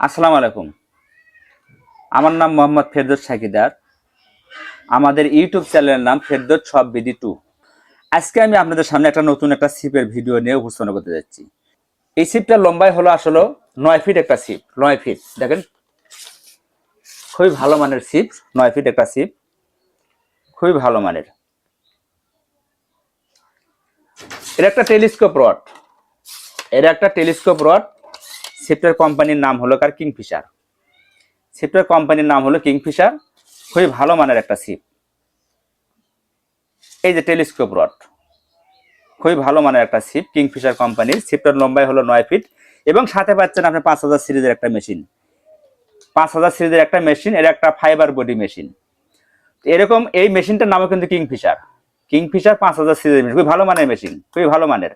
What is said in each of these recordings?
আসসালামু আলাইকুম। আমার নাম মোহাম্মদ ফেরদৌস সাকিদার। আমাদের ইউটিউব চ্যানেলের নাম ফেরদৌস সব বিডি টু। আজকে আমি আপনাদের সামনে একটা নতুন একটা সিপের ভিডিও নিয়ে উপস্থাপন করতে যাচ্ছি। এই সিপটার লম্বাই হলো আসলে নয় ফিট একটা সিপ নয় ফিট। দেখেন, খুবই ভালো মানের সিপ নয় ফিট একটা সিপ খুবই ভালো মানের। এটা একটা টেলিস্কোপ রড। এর একটা টেলিস্কোপ রড সিপ্টার কোম্পানির নাম হলো কার? কিংফিশার সিপ্টার কোম্পানির নাম হলো কিংফিশার খুবই ভালো মানের একটা সিপ এই যে টেলিস্কোপ রড খুবই ভালো মানের একটা সিপ কিংফিশার কোম্পানির সিপটার লম্বাই হলো নয় ফিট এবং সাথে পাচ্ছেন আপনি পাঁচ হাজার সিরিজের একটা মেশিন পাঁচ হাজার সিরিজের একটা মেশিন এর একটা ফাইবার বডি মেশিন এরকম এই মেশিনটার নামও কিন্তু কিংফিশার কিংফিশার পাঁচ হাজার সিরিজের মেশিন খুবই ভালো মানের মেশিন খুবই ভালো মানের।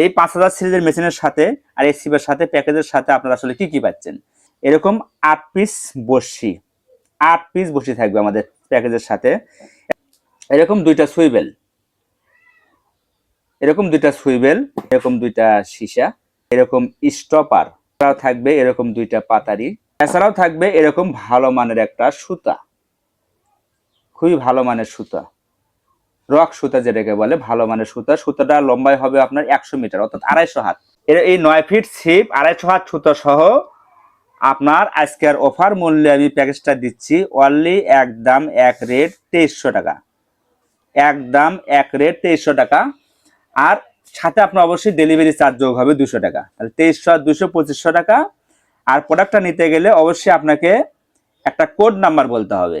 এই পাঁচ হাজার সিরিজের মেশিনের সাথে আর এই সিপের সাথে, প্যাকেজের সাথে আপনারা আসলে কি কি পাচ্ছেন? এরকম আট পিস বসি আট পিস বসি থাকবে আমাদের প্যাকেজের সাথে। এরকম দুইটা সুইবেল, এরকম দুইটা সুইবেল, এরকম দুইটা সীসা, এরকম স্টপার থাকবে এরকম দুইটা পাতারি। এছাড়াও থাকবে এরকম ভালো মানের একটা সুতা, খুবই ভালো মানের সুতা। রক সুতা যেটাকে বলে, ভালো মানের সুতা। সুতাটা লম্বাই হবে আপনার একশো মিটার, অর্থাৎ আড়াইশো হাত। এর এই নয় ফিট ছিপ, আড়াইশো হাত সুতা সহ আপনার আজকের অফার মূল্যে আমি প্যাকেজটা দিচ্ছি অনলি এক দাম, এক রেট তেইশশো টাকা। এক দাম, এক রেট তেইশশো টাকা। আর সাথে আপনার অবশ্যই ডেলিভারি চার্জ যোগ হবে দুশো টাকা। তাহলে তেইশশো দুশো পঁচিশশো টাকা। আর প্রোডাক্টটা নিতে গেলে অবশ্যই আপনাকে একটা কোড নাম্বার বলতে হবে।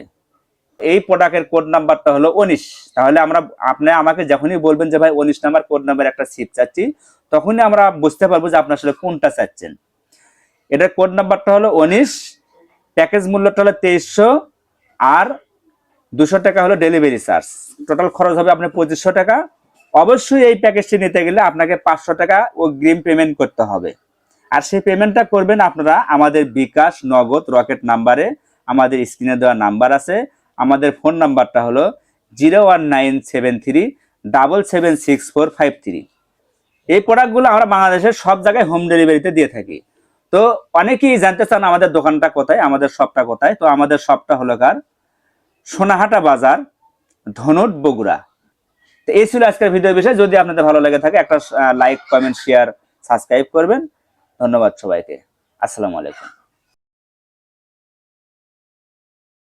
এই প্রোডাক্টের কোড নাম্বারটা হলো উনিশ। তাহলে আমরা, আপনি আমাকে যখনই বলবেন যে ভাই উনিশ নাম্বার কোড নাম্বার একটা সিপ চাচ্ছি, তখনই আমরা বুঝতে পারব যে আপনি আসলে কোনটা চাচ্ছেন। এটার কোড নাম্বারটা হলো উনিশ প্যাকেজ মূল্যটা হলো তেইশশো, আর দুশো টাকা হলো ডেলিভারি চার্জ টোটাল খরচ হবে আপনার পঁচিশশো টাকা। অবশ্যই এই প্যাকেজটি নিতে গেলে আপনাকে পাঁচশো টাকা অগ্রিম পেমেন্ট করতে হবে। আর সেই পেমেন্টটা করবেন আপনারা আমাদের বিকাশ নগদ রকেট নাম্বারে আমাদের স্ক্রিনে দেওয়া নাম্বার আছে। আমাদের ফোন নাম্বারটা হলো zero one nine seven three double seven six four five three. এই প্রোডাক্টগুলো আমরা বাংলাদেশের সব জায়গায় হোম ডেলিভারিতে দিয়ে থাকি। তো অনেকেই জানতে চান আমাদের দোকানটা কোথায়, আমাদের শপটা কোথায়। তো আমাদের শপটা হলো কার? সোনাহাটা বাজার, ধনুট বগুড়া। তো এই ছিল আজকের ভিডিও বিষয়। যদি আপনাদের ভালো লেগে থাকে, একটা লাইক কমেন্ট শেয়ার সাবস্ক্রাইব করবেন। ধন্যবাদ সবাইকে। আসসালামু আলাইকুম।